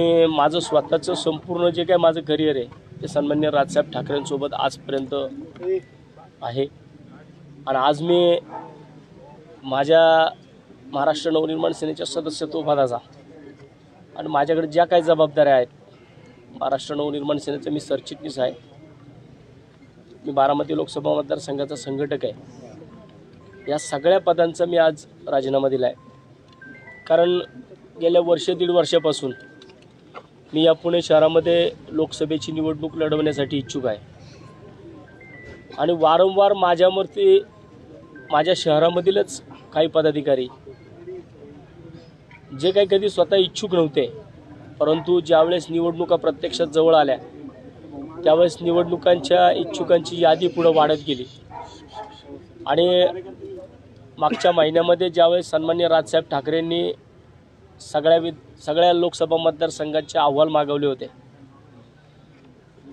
मी माझं स्वतःचं संपूर्ण जे काय माझं करिअर आहे ते सन्मान्य राजसाहेब ठाकरेंसोबत आजपर्यंत आहे. आणि आज मी माझ्या महाराष्ट्र नवनिर्माण सेनेच्या सदस्यत्व पदाचा आणि माझ्याकडे ज्या काही जबाबदाऱ्या आहेत महाराष्ट्र नवनिर्माण सेनेचं मी सरचिटणीस आहे. मी बारामती लोकसभा मतदारसंघाचा संघटक आहे. या सगळ्या पदांचा मी आज राजीनामा दिला आहे कारण गेल्या वर्ष दीड वर्षापासून मी या पुणे शहरामध्ये लोकसभेची निवडणूक लढवण्यासाठी इच्छुक आहे. आणि वारंवार माझ्यावरती माझ्या शहरामधीलच काही पदाधिकारी जे काही कधी स्वतः इच्छुक नव्हते परंतु ज्यावेळेस निवडणुका प्रत्यक्षात जवळ आल्या त्यावेळेस निवडणुकांच्या इच्छुकांची यादी पुढं वाढत गेली. आणि मागच्या महिन्यामध्ये ज्यावेळेस सन्मान्य राजसाहेब ठाकरेंनी सगळ्या वि सगळ्या लोकसभा मतदारसंघाचे अहवाल मागवले होते.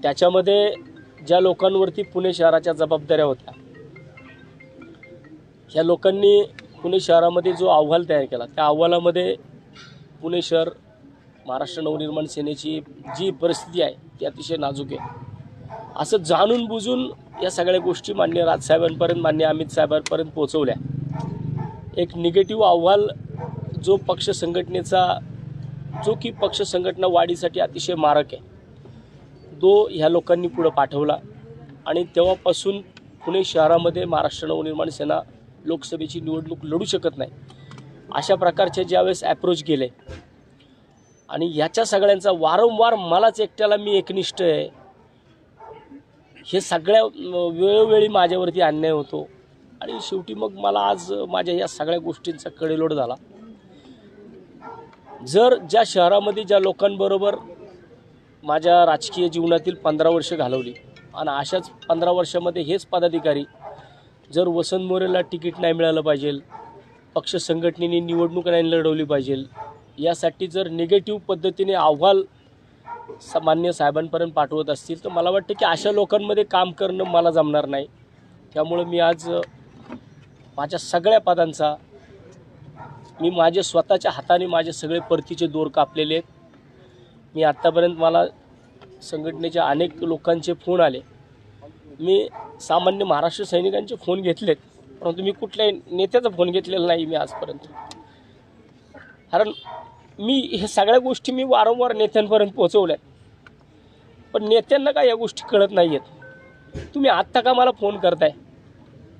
त्याच्यामध्ये ज्या लोकांवरती पुणे शहराच्या जबाबदाऱ्या होत्या ह्या लोकांनी पुणे शहरामध्ये जो अहवाल तयार केला त्या अहवालामध्ये पुणे शहर महाराष्ट्र नवनिर्माण सेनेची जी परिस्थिती आहे ती अतिशय नाजूक आहे. असं जाणून बुजून या सगळ्या गोष्टी मान्य राजसाहेबांपर्यंत मान्य अमित साहेबांपर्यंत पोहोचवल्या. एक निगेटिव्ह अहवाल जो पक्ष संघटनेचा जो की पक्ष संघटना वाढीसाठी अतिशय मारक आहे तो ह्या लोकांनी पुढं पाठवला. आणि तेव्हापासून पुणे शहरामध्ये महाराष्ट्र नवनिर्माण सेना लोकसभेची निवडणूक लढू शकत नाही. अशा प्रकारचे ज्यावेळेस ॲप्रोच गेले आणि याच्या सगळ्यांचा वारंवार मलाच एकट्याला मी एकनिष्ठ आहे हे सगळ्या वेळोवेळी माझ्यावरती अन्याय होतो. आणि शेवटी मग मला आज माझ्या या सगळ्या गोष्टींचा कडेलोट झाला. जर ज्या शहरामध्ये ज्या लोकांबरोबर माझ्या राजकीय जीवनातील पंधरा वर्ष घालवली आणि अशाच पंधरा वर्षामध्ये हेच पदाधिकारी जर वसंत मोरेला तिकीट नाही मिळालं पाहिजे पक्ष संघटनेने निवडणूक नाही लढवली पाहिजे यासाठी जर निगेटिव्ह पद्धतीने अहवाल सामान्य साहेबांपर्यंत पाठवत असतील तर मला वाटतं की अशा लोकांमध्ये काम करणं मला जमणार नाही. त्यामुळं मी आज माझ्या सगळ्या पदांचा मी माझे स्वतःच्या हाताने माझे सगळे परतीचे दोर कापलेले आहेत. मी आत्तापर्यंत मला संघटनेच्या अनेक लोकांचे फोन आले. मी सामान्य महाराष्ट्र सैनिकांचे फोन घेतलेत परंतु मी कुठल्याही नेत्याचा फोन घेतलेला नाही मी आजपर्यंत. कारण मी हे सगळ्या गोष्टी मी वारंवार नेत्यांपर्यंत पोहोचवल्या पण नेत्यांना काय या गोष्टी कळत नाही आहेत तुम्ही आत्ता का मला फोन करताय?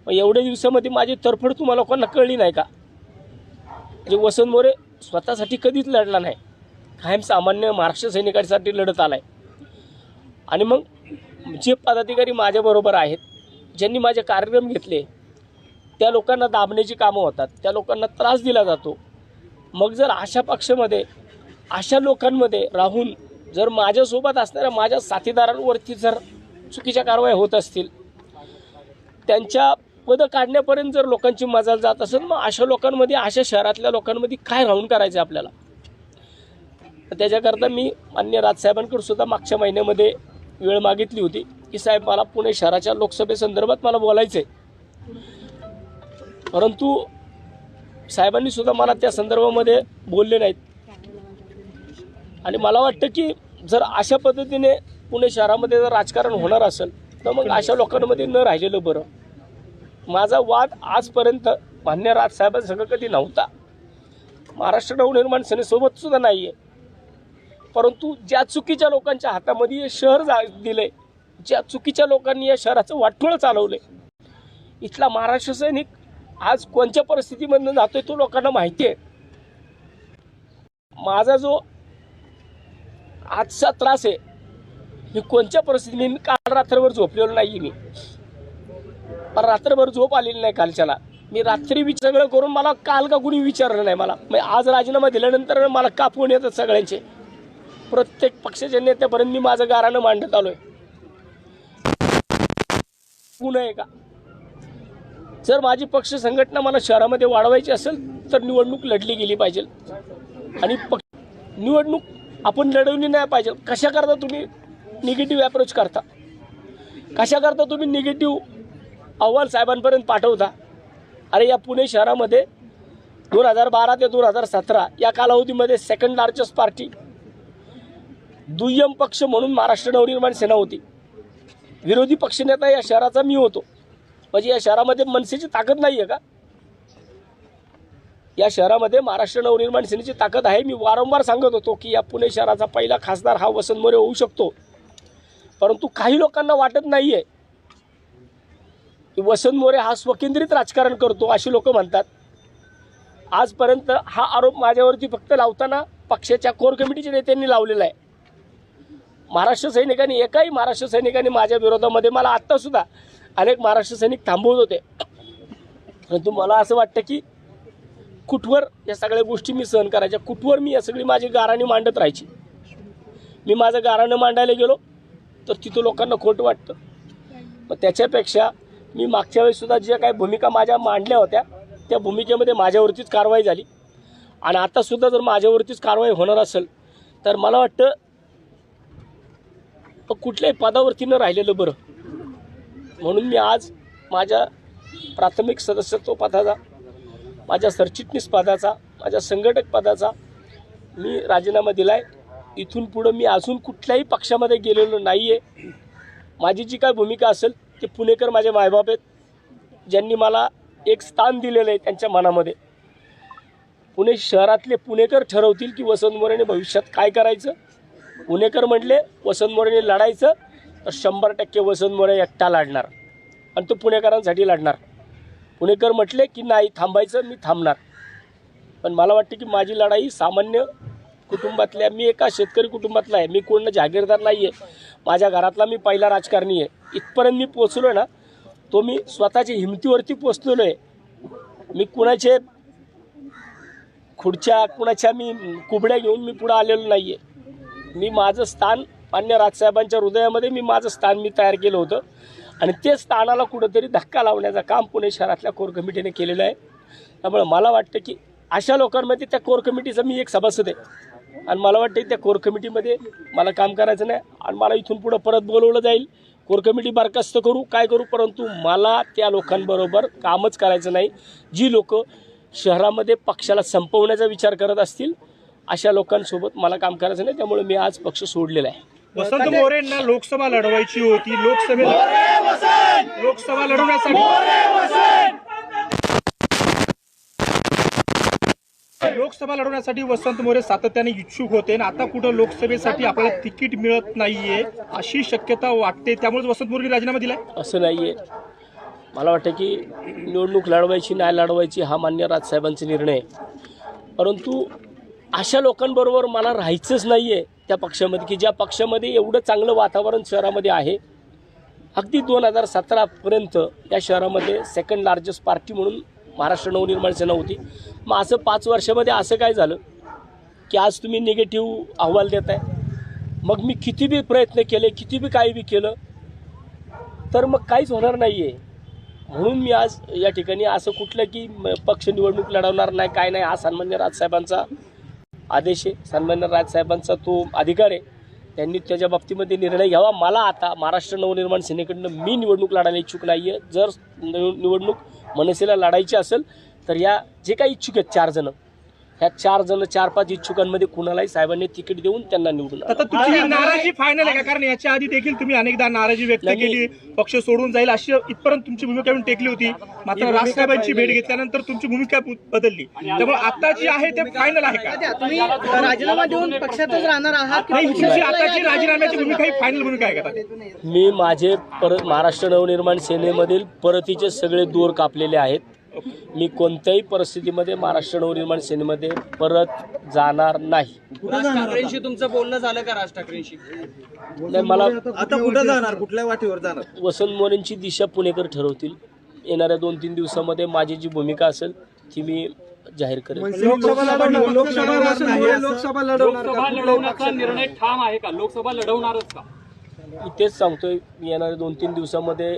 मग एवढ्या दिवसामध्ये माझी तरफड तुम्हाला लोकांना कळली नाही का? म्हणजे वसंत मोरे स्वतःसाठी कधीच लढला नाही. कायम सामान्य महाराष्ट्र सैनिकांसाठी लढत आलाय. आणि मग जे पदाधिकारी माझ्याबरोबर आहेत ज्यांनी माझे कार्यक्रम घेतले त्या लोकांना दाबण्याची कामं होतात त्या लोकांना त्रास दिला जातो. मग जर अशा पक्षामध्ये अशा लोकांमध्ये राहून जर माझ्यासोबत असणाऱ्या माझ्या साथीदारांवरती जर चुकीच्या कारवाई होत असतील त्यांच्या पदं काढण्यापर्यंत जर लोकांची मजाल जात असेल मग अशा लोकांमध्ये अशा शहरातल्या लोकांमध्ये काय राहून करायचं आपल्याला? तर त्याच्याकरता मी मान्य राजसाहेबांकडे सुद्धा मागच्या महिन्यामध्ये वेळ मागितली होती की साहेब मला पुणे शहराच्या लोकसभेसंदर्भात मला बोलायचं आहे परंतु साहेबांनी सुद्धा मला त्या संदर्भामध्ये बोलले नाहीत. आणि मला वाटतं की जर अशा पद्धतीने पुणे शहरामध्ये जर राजकारण होणार असेल तर मग अशा लोकांमध्ये न राहिलेलं बरं. माझा वाद आजपर्यंत मान्य राजसाहेबांसंग कधी नव्हता. महाराष्ट्र नवनिर्माण सेनेसोबत सुद्धा नाही आहे परंतु ज्या चुकीच्या लोकांच्या हातामध्ये हे शहर जा दिले ज्या चुकीच्या लोकांनी या शहराचं वाटोळं चालवले इथला महाराष्ट्र सैनिक आज कोणत्या परिस्थितीमधनं जातोय तो लोकांना माहिती आहे माझा जो आजचा त्रास आहे मी कोणत्या परिस्थितीने मी काल रात्रभर झोपलेलो नाही मी. पण रात्रभर झोप आलेली नाही कालच्याला. मी रात्री सगळं करून मला काल का कुणी विचारलं नाही मला. मग आज राजीनामा दिल्यानंतर मला कापून येतात सगळ्यांचे. प्रत्येक पक्षाच्या नेत्यापर्यंत मी माझं गारानं मांडत आलोय. पुन्हा आहे का जर माझी पक्ष संघटना मला शहरामध्ये वाढवायची असेल तर निवडणूक लढली गेली पाहिजे. आणि पक्ष निवडणूक आपण लढवली नाही पाहिजे. कशा करता तुम्ही निगेटिव्ह अप्रोच करता? कशा करता तुम्ही निगेटिव्ह अहवाल साहेबांपर्यंत पाठवता. अरे या पुणे शहरामध्ये दोन हजार बारा ते दोन हजार सतरा या कालावधीमध्ये सेकंड लार्जेस्ट पार्टी दुय्यम पक्ष म्हणून महाराष्ट्र नवनिर्माण सेना होती. विरोधी पक्षनेता या शहराचा मी होतो. म्हणजे या शहरामध्ये मनसेची ताकद नाही आहे का? या शहरामध्ये महाराष्ट्र नवनिर्माण सेनेची ताकद आहे. मी वारंवार सांगत होतो की या पुणे शहराचा पहिला खासदार हा वसंत मोरे होऊ शकतो. परंतु काही लोकांना वाटत नाही आहे की वसंत मोरे हा स्वकेंद्रित राजकारण करतो अशी लोक म्हणतात. आजपर्यंत हा आरोप माझ्यावरती फक्त लावताना पक्षाच्या कोर कमिटीच्या नेत्यांनी लावलेला आहे. महाराष्ट्र सैनिकांनी एकाही महाराष्ट्र सैनिकांनी माझ्या विरोधामध्ये मला आत्तासुद्धा अनेक महाराष्ट्र सैनिक थांबवत होते. परंतु मला असं वाटतं की कुठवर या सगळ्या गोष्टी मी सहन करायच्या कुठवर मी या सगळी माझी गाराणी मांडत राहायची? मी माझं गाराणं मांडायला गेलो तर तिथं लोकांना खोट वाटतं. मग त्याच्यापेक्षा मी मागच्या वेळेससुद्धा ज्या काही भूमिका माझ्या मांडल्या होत्या त्या भूमिकेमध्ये माझ्यावरतीच कारवाई झाली. आणि आतासुद्धा जर माझ्यावरतीच कारवाई होणार असेल तर मला वाटतं पण कुठल्याही पदावरती न राहिलेलं बरं. म्हणून मी आज माझ्या प्राथमिक सदस्यत्व पदाचा माझ्या सरचिटणीस पदाचा माझ्या संघटक पदाचा मी राजीनामा दिला आहे इथून पुढं मी अजून कुठल्याही पक्षामध्ये गेलेलो नाही आहे माझी जी काय भूमिका असेल ते पुणेकर माझे मायबाप आहेत. ज्यांनी मला एक स्थान दिलेलं आहे त्यांच्या मनामध्ये. पुणे शहरातले पुणेकर ठरवतील की वसंत मोरेने भविष्यात काय करायचं? पुणेकर म्हटले वसंत मोरेने लढायचं तर शंभर टक्के वसंत मोरे एकटा लढणार आणि तो पुणेकरांसाठी लढणार. पुणेकर म्हटले की नाही थांबायचं मी थांबणार. पण मला वाटतं की माझी लढाई सामान्य कुटुंबातल्या मी एका शेतकरी कुटुंबातला आहे. मी कोण जागीरदार नाही आहे माझ्या घरातला मी पहिला राजकारणी आहे. इथपर्यंत मी पोचलो ना तो मी स्वतःच्या हिमतीवरती पोचलेलो आहे मी कुणाचे खुर्च्या कुणाच्या मी कुबड्या घेऊन मी पुढं आलेलो नाही आहे मी माझं स्थान मान्य राजसाहेबांच्या हृदयामध्ये मी माझं स्थान मी तयार केलं होतं. आणि ते स्थानाला कुठंतरी धक्का लावण्याचं काम पुणे शहरातल्या कोर कमिटीने केलेलं आहे. त्यामुळे मला वाटतं की अशा लोकांमध्ये त्या कोर कमिटीचा मी एक सभासद आहे. आणि मला वाटतं त्या कोर कमिटीमध्ये मला काम करायचं नाही. आणि मला इथून पुढं परत बोलवलं जाईल. कोर कमिटी बरखास्त करू काय करू परंतु मला त्या लोकांबरोबर कामच करायचं नाही. जी लोक शहरामध्ये पक्षाला संपवण्याचा विचार करत असतील अशा लोकांसोबत मला काम करायचं नाही. त्यामुळे मी आज पक्ष सोडलेला आहे. वसंत मोरेंना लोकसभा लढवायची होती. लोकसभेला लोकसभा लढवण्यासाठी लोकसभा लढवण्यासाठी वसंत मोरे सातत्याने इच्छुक होते आणि आता कुठं लोकसभेसाठी आपल्याला तिकीट मिळत नाहीये अशी शक्यता वाटते. त्यामुळेच वसंत मोरेने राजीनामा दिलाय? असं नाही आहे मला वाटतं की निवडणूक लढवायची नाही लढवायची हा मान्य राजसाहेबांचा निर्णय. परंतु अशा लोकांबरोबर मला राहायचंच नाही आहे त्या पक्षामध्ये की ज्या पक्षामध्ये एवढं चांगलं वातावरण शहरामध्ये आहे. अगदी दोन हजार सतरापर्यंत या शहरामध्ये सेकंड लार्जेस्ट पार्टी म्हणून महाराष्ट्र नवनिर्माण सेना होती. मग असं पाच वर्षामध्ये असं काय झालं की आज तुम्ही निगेटिव्ह अहवाल देत आहे मग मी किती बी प्रयत्न केले किती बी काही बी केलं तर मग काहीच होणार नाही आहे म्हणून मी आज या ठिकाणी असं कुठलं की म- पक्ष निवडणूक लढवणार नाही काय नाही हा सन्मान्य राजसाहेबांचा आदेश आहे. सन्मान्य राजसाहेबांचा तो अधिकार आहे. त्यांनी त्याच्या बाबतीमध्ये निर्णय घ्यावा. मला आता महाराष्ट्र नवनिर्माण सेनेकडनं मी निवडणूक लढायला इच्छुक नाही आहे जर निवडणूक मनसेला लढायची असेल तर या जे काही इच्छुक आहेत चार जण ह्या चार जण चार पाच इच्छुकांमध्ये कुणालाही साहेबांनी तिकीट देऊन त्यांना निवडून आता आणावं. तुमची नाराजी फायनल आहे का? कारण याच्या आधी देखील तुम्ही अनेकदा नाराजी व्यक्त नाही. केली पक्ष सोडून जाईल अशी इथपर्यंत तुमची भूमिका येऊन टेकली होती. मात्र राजसाहेबांची भेट घेतल्यानंतर तुमची भूमिका बदलली. त्यामुळे आता जी आहे ते फायनल आहे का? तुम्ही राजीनामा देऊन पक्षातच राहणार आहात की नाही पक्षाला तुमची आताची राजीनाम्याची भूमिका ही फायनल भूमिका आहे का? आता? मी माझे परत महाराष्ट्र नवनिर्माण सेनेमधील परतीचे सगळे दूर कापलेले आहेत. मी कोणत्याही परिस्थितीमध्ये महाराष्ट्र नवनिर्माण सेनेमध्ये परत जाणार नाही. राज ठाकरेंशी तुमचं बोलणं झालं का राज ठाकरेंशी? नाही मला आता कुठं जाणार? कुठल्या वाटेवर जाणार? वसंत मोरेंची दिशा पुणेकर ठरवतील. येणाऱ्या दोन तीन दिवसामध्ये माझी जी भूमिका असेल ती मी जाहीर करेन. लोकसभा लढवणार लोकसभा लढवणार लोकसभा लढवणार लोकसभा लढवण्याचा निर्णय ठाम आहे का? लोकसभा लढवणारच का? मी तेच सांगतोय मी येणाऱ्या दोन तीन दिवसामध्ये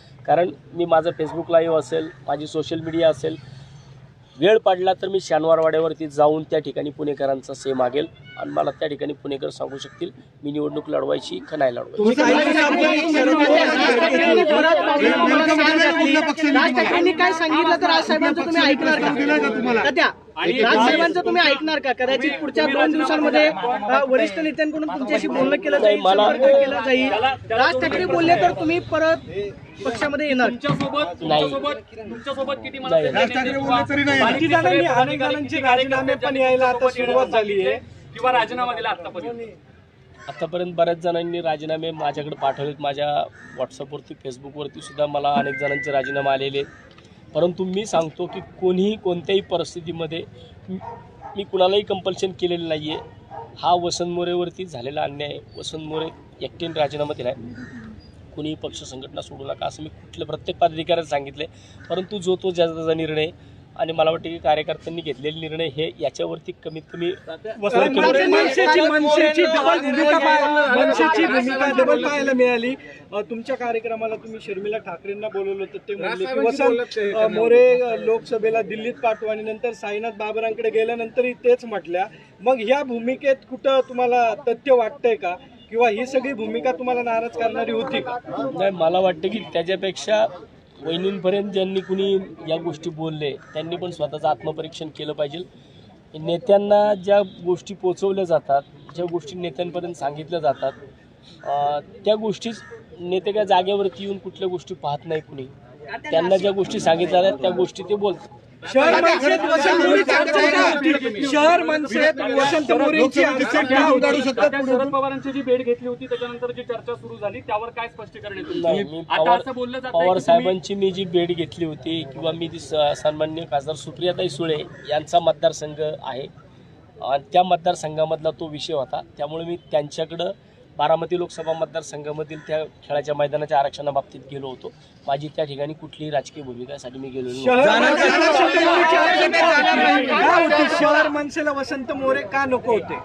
कारण मी माझं फेसबुक लाईव्ह असेल माझी सोशल मीडिया असेल वेळ पडला तर मी शनिवारवाड्यावरती जाऊन त्या ठिकाणी पुणेकरांचा से मागेल आणि मला त्या ठिकाणी पुणेकर सांगू शकतील मी निवडणूक लढवायची का नाही लढवायची. तुम्ही राज ठाकरेंनी काय सांगितलं तर राज साहेबांचं तुम्ही ऐकणार का? त्या राज साहेबांचं तुम्ही ऐकणार का? कदाचित पुढच्या दोन दिवसांमध्ये वरिष्ठ नेत्यांकडून तुमच्याशी बोलणं केलं जाईल संपर्क केला जाईल. राज ठाकरे बोलले तर तुम्ही परत पक्षामध्ये येणार. तुमच्यासोबत नाही. तुमच्यासोबत तुमच्यासोबत किती मला नाही. बाकी जणांनी अनेक जणांचे राजीनामे पण यायला आता सुरुवात झाली आहे. किंवा राजीनामा दिला आतापर्यंत. आतापर्यंत बऱ्याच जणांनी राजीनामे माझ्याकडे पाठवलेत. माझ्या व्हॉट्सअपवरती फेसबुकवरती सुद्धा मला अनेक जणांचे राजीनामे आलेले आहेत. परंतु मी सांगतो की कोणीही कोणत्याही परिस्थितीमध्ये मी कुणालाही कंपल्शन केलेलं नाही आहे हा वसंत मोरेवरती झालेला अन्याय. आहे. वसंत मोरे एकटेन राजीनामा दिला आहे कुणीही पक्ष संघटना सोडू नका असं मी कुठल्या प्रत्येक पदाधिकाऱ्याला सांगितलं आहे परंतु जो तो ज्याचा निर्णय आणि मला वाटतं की कार्यकर्त्यांनी घेतलेले निर्णय हे याच्यावरती कमीत कमी मनसेची भूमिका पाहायला डबल मिळाली तुमच्या कार्यक्रमाला तुम्ही शर्मिला ठाकरेंना बोलवलं होतं ते म्हणले की वसंत मोरे लोकसभेला दिल्लीत पाठवू आणि नंतर साईनाथ बाबरांकडे गेल्यानंतरही तेच म्हटल्या मग ह्या भूमिकेत कुठं तुम्हाला तथ्य वाटतंय का किंवा ही सगळी भूमिका तुम्हाला नाराज करणारी होती का नाही मला वाटतं की त्याच्यापेक्षा वहिनींपर्यंत ज्यांनी कुणी या गोष्टी बोलले त्यांनी पण स्वतःचं आत्मपरीक्षण केलं पाहिजे. नेत्यांना ज्या गोष्टी पोचवल्या जातात ज्या गोष्टी नेत्यांपर्यंत सांगितल्या जातात त्या गोष्टीच नेते काय जागेवरती येऊन कुठल्या गोष्टी पाहत नाही कुणी. त्यांना ज्या गोष्टी सांगितल्या जातात त्या गोष्टी ते बोलतात. शहर मनसेत वसंत मोरे चर्चा का होती शहर मनसेत वसंत मोरेची अडचण का आता शरद पवारांची जी भेट घेतली होती त्याच्यानंतर जी चर्चा सुरू झाली त्यावर काय स्पष्टीकरण आहे आता पवार असं बोललं जात पवार साहेबांची मी जी भेट घेतली होती किंवा मी ती स- सन्माननीय खासदार सुप्रियाताई सुळे यांचा मतदारसंघ आहे. आणि त्या मतदारसंघामधला तो विषय होता. त्यामुळे मी त्यांच्याकडं बारामती लोकसभा मतदारसंघामधील त्या खेळाच्या मैदानाच्या आरक्षणाबाबतीत गेलो होतो. माझी त्या ठिकाणी कुठलीही राजकीय भूमिकासाठी मी गेलो. शहर मनसेला वसंत मोरे का नको होते?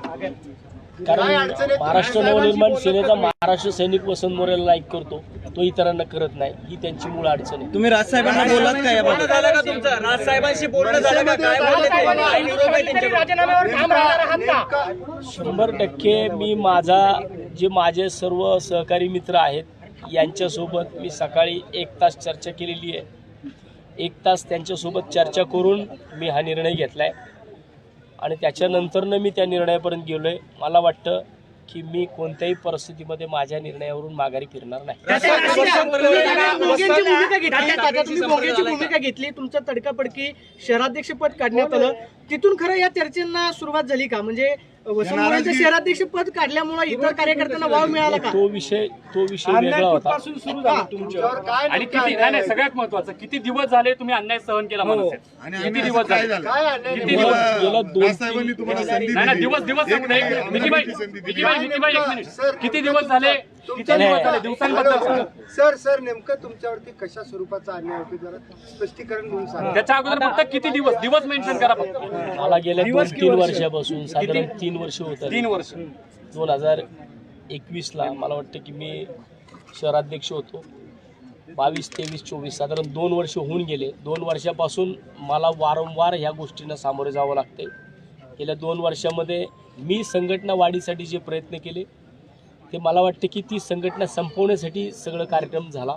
कारण महाराष्ट्र नवनिर्माण सेनेचा महाराष्ट्र सैनिक वसंत मोरेला लाईक करतो. तो इतरांना करत नाही. ही त्यांची मूळ अडचण आहे. तुम्ही राजसाहेबांना बोललात का याबाबत झालं का तुमचं? राज साहेबांशी बोलणं झालं का? काय बोलले ते? काय निरोप आहे त्यांच्याकडे? शंभर टक्के मी माझा जे माझे सर्व सहकारी मित्र आहेत यांच्यासोबत मी सकाळी एक तास चर्चा केलेली आहे एक तास त्यांच्यासोबत चर्चा करून मी हा निर्णय घेतला आहे आणि त्याच्यानंतरनं मी त्या निर्णयापर्यंत गेलो आहे मला वाटतं की मी कोणत्याही परिस्थितीमध्ये माझ्या निर्णयावरून माघारी फिरणार नाही भूमिका घेतली त्याच्यात तुम्ही भोग्याची भूमिका घेतली तुमचं तडकापडकी शहराध्यक्ष पद काढण्यात आलं तिथून खरं या चर्चेंना सुरुवात झाली का? म्हणजे वसंतरावांचं शहराध्यक्ष पद काढल्यामुळे इतर कार्यकर्त्यांना वाव मिळाला का? तो विषय तो विषय वेगळा होता. पासून सुरू झालं तुमच्यावर आणि किती नाही नाही सगळ्यात महत्वाचं किती दिवस झाले तुम्ही अन्याय सहन केला मनसेत किती दिवस झाले? किती दिवस गेल्या दोन राजसाहेबांनी तुम्हाला संधी नाही नाही दिली. दिवस दिवस सांगू नये. एक मिनिट, विकीबाई आम्हाला संधी दिली. विकीबाई विकीबाई एक मिनिट. किती दिवस झाले? दिवस. सर सर नेमकं तुमच्यावरती कशा स्वरूपाचा अन्याय होतो जरा स्पष्टीकरण देऊन सांगा. त्याच्या अगोदर फक्त किती दिवस? दिवस मेन्शन करा फक्त. मला गेल्या दोन तीन वर्षापासून साधारण तीन वर्ष होत तीन वर्ष. दोन हजार एकवीसला मला वाटतं की मी शहराध्यक्ष होतो. बावीस तेवीस चोवीस साधारण दोन वर्ष होऊन गेले. दोन वर्षापासून मला वारंवार ह्या गोष्टींना सामोरे जावं लागते गेल्या दोन वर्षामध्ये मी संघटना वाढीसाठी जे प्रयत्न केले ते मला वाटते की ती संघटना संपवण्यासाठी सगळं कार्यक्रम झाला.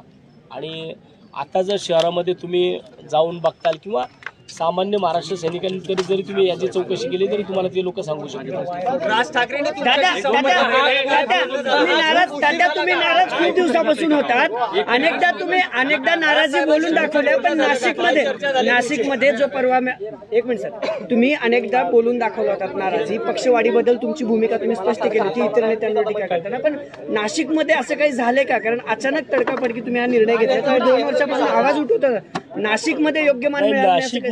आणि आता जर शहरामध्ये तुम्ही जाऊन बघताल किंवा सामान्य महाराष्ट्र सैनिकांकडे जरी तुम्ही याची चौकशी केली तरी तुम्हाला ते लोक सांगू शकतात. राज ठाकरेंनी तुम्ही नाराज दादा तुम्ही नाराज खूप दिवसापासून होतात. अनेकदा तुम्ही अनेकदा नाराजी बोलून दाखवल्या पण नाशिकमध्ये नाशिकमध्ये जो परवा एक मिनिट सर. तुम्ही अनेकदा बोलून दाखवला होतात नाराजी. पक्षवाढीबद्दल तुमची भूमिका तुम्ही स्पष्ट केली होती. इतर नेत्यांवर टीका करताना. पण नाशिकमध्ये असं काही झालंय का? कारण अचानक तडकाफडकी तुम्ही हा निर्णय घेतला. दोन वर्षापासून आवाज उठवत. होता नाशिकमध्ये योग्य मान मिळालं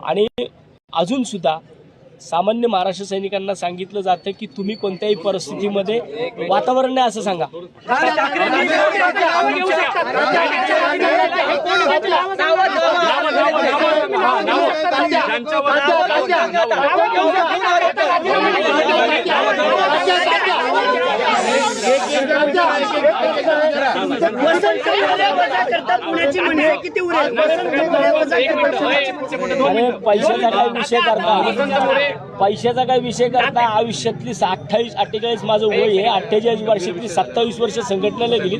आणि अजूनसुद्धा सामान्य महाराष्ट्र सैनिकांना सांगितलं जातं की तुम्ही कोणत्याही परिस्थितीमध्ये वातावरण नाही असं सांगा वसंत वजा करता पुण्याची म्हणजे किती उरेल वसंत वजा करता अरे पैशाचा काय विषय करता पैशाचा काय विषय करता आयुष्यातली अठ्ठावीस अठ्ठेचाळीस माझं वय आहे अठ्ठेचाळीस वर्षातली सत्तावीस वर्ष संघटनेला गेली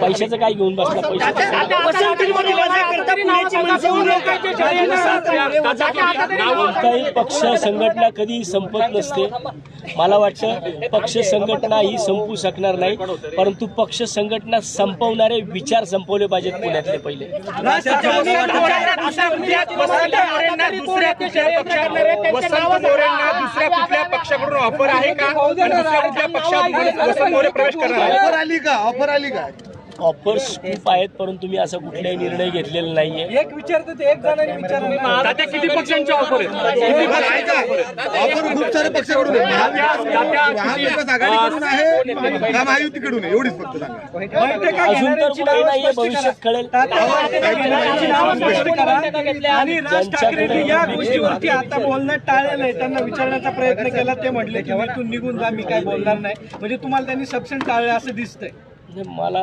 पैशाचं काय घेऊन बसला पैसा कोणताही पक्ष संघटना कधी संपत नसते. मला वाटतं पक्ष संघटना ही संपू शकणार नाही. परंतु पक्ष संघटना संपवणारे विचार संपवले पाहिजेत पुण्यातले पहिले. दुसऱ्या कुठल्या पक्षाकडून ऑफर आहे का दुसऱ्या कुठल्या पक्षात प्रवेश करणार ऑफर आली का? ऑफर आली का? ऑफर्स खूप आहेत परंतु मी असा कुठलाही निर्णय घेतलेला नाहीये. एक विचारते ते एक जणांनी विचारलं. तात्या किती पक्षांचे ऑफर आहेत? ऑफर खूप सारे पक्षाकडून आहे. महाविकास महाविकास आघाडीकडून आहे का महायुतीकडून आहे. एवढीच फक्त सांगा अजून तर कुठे नाहीये भविष्यात कळेल. त्यांची नावं स्पष्ट करा. आणि राज ज्यांच्याकडे ठाकरेंनी या गोष्टीवरती आता बोलणं टाळलेलं आहे. त्यांना विचारण्याचा प्रयत्न केला ते म्हटले की मी इथून निघून जा मी काय बोलणार नाही. म्हणजे तुम्हाला त्यांनी सबसेंट टाळलं असं दिसतंय. म्हणजे मला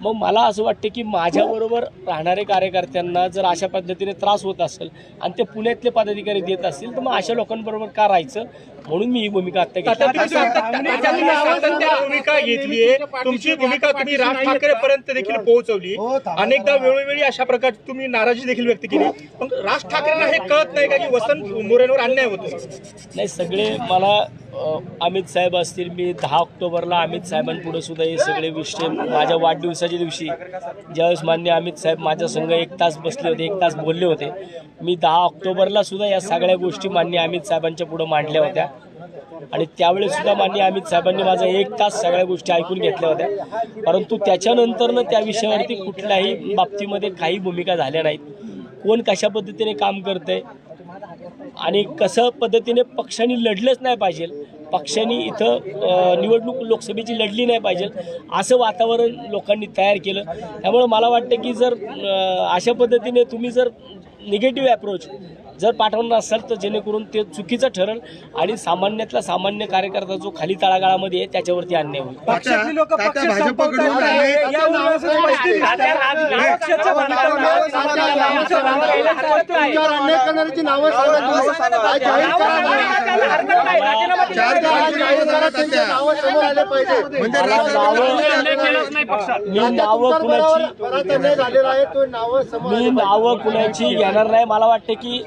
मग मला असं वाटतं की माझ्याबरोबर राहणारे कार्यकर्त्यांना जर अशा पद्धतीने त्रास होत असेल आणि ते पुण्यातले पदाधिकारी देत असतील तर मग अशा लोकांबरोबर का राहायचं? म्हणून मी ही भूमिका आत्ता घेतली. तुम्ही सातत्याने भूमिका घेतली आहे तुमची भूमिका तुम्ही राज ठाकरे पर्यंत देखील पोहोचवली. अनेकदा वेळोवेळी अशा प्रकारची तुम्ही नाराजी देखील व्यक्त केली. पण राज ठाकरेंना हे कळत नाही का की वसंत मोरेंवर अन्याय होतो नाही सगळे मला अमित साहेब असतील मी दहा ऑक्टोबरला अमित साहेबांपुढे सुद्धा हे सगळे विषय माझ्या वाढदिवसाच्या दिवशी ज्यावेळेस मान्य अमित साहेब माझ्या संघ एक तास बसले होते एक तास बोलले होते मी दहा ऑक्टोबरला सुद्धा या सगळ्या गोष्टी मान्य अमित साहेबांच्या पुढे मांडल्या होत्या. आणि त्यावेळेस सुद्धा मान्य अमित साहेबांनी माझा एक तास सगळ्या गोष्टी ऐकून घेतल्या होत्या. परंतु त्याच्यानंतरनं त्या विषयावरती कुठल्याही बाबतीमध्ये काही भूमिका झाल्या नाहीत. कोण कशा पद्धतीने काम करतंय आणि कसं पद्धतीने पक्षांनी लढलंच नाही पाहिजे पक्षांनी इथं निवडणूक लोकसभेची लढली नाही पाहिजे असं वातावरण लोकांनी तयार केलं. त्यामुळं मला वाटतं की जर अशा पद्धतीने तुम्ही जर निगेटिव्ह अप्रोच जर पाठवणार असाल तर जेणेकरून ते चुकीचं ठरेल आणि सामान्यातला सामान्य कार्यकर्ता जो खाली तळागाळामध्ये आहे त्याच्यावरती अन्याय होईल नावं म्हणजे कुणाची बराच अन्याय झालेला आहे तो नावं समोर मी. नावं कुणाची घेणार नाही मला वाटतं की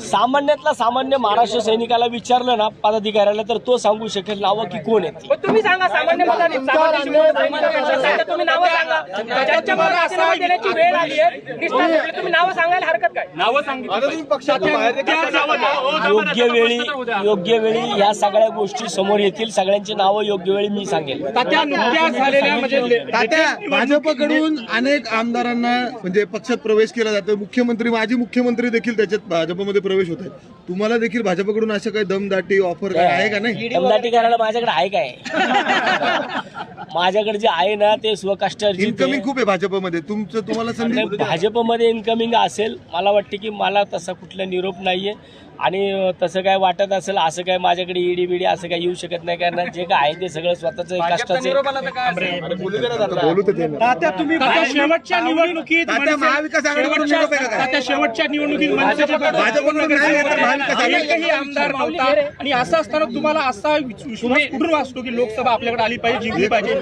सामान्यातला सामान्य महाराष्ट्र सैनिकाला विचारलं ना पदाधिकाऱ्याला तर तो सांगू शकेल नावं की कोण आहेत तुम्ही सांगा सामान्य मताने सामान्य शिवाय सामान्य माणसाला आता तुम्ही नावं सांगा. ज्यांच्या मला राजीनामा देण्याची वेळ आली आहे. निष्ठा संपली, तुम्ही नावं सांगायला हरकत काय? नावं सांगितली योग्य वेळी योग्य वेळी या सगळ्या गोष्टी समोर येतील. सगळ्यांची नावं योग्य वेळी मी सांगेल. तात्या नुकत्याच झालेल्या म्हणजे तात्या भाजपकडून अनेक आमदारांना म्हणजे पक्षात प्रवेश केला जातो. मुख्यमंत्री माजी मुख्यमंत्री देखील त्याच्यात भाजपमध्ये प्रवेश होत आहेत. तुम्हाला देखील भाजपकडून अशा काही दमदाटी ऑफर आहे का नाही? दमदाटी करायला माझ्याकडे आहे काय? माझ्याकडे जे आहे ना ते स्वकष्टार्जित इन्कमिंग आहे. खूप आहे भाजपमध्ये. तुमचं तुम्हाला संधी नाही, भाजपमध्ये इन्कमिंग असेल मला वाटते की मला तसा कुठला निरोप नाहीये. आणि तसं काय वाटत असेल असं काय माझ्याकडे ईडी बिडी असं काय येऊ शकत नाही कारण जे काय आहे ते सगळं स्वतःच शेवटच्या निवडणुकीत शेवटच्या- निवडणुकीत आमदार नव्हता. आणि असं असताना तुम्हाला असा विश्वास कुठून वाचतो की लोकसभा आपल्याकडे आली पाहिजे जिंकली पाहिजे?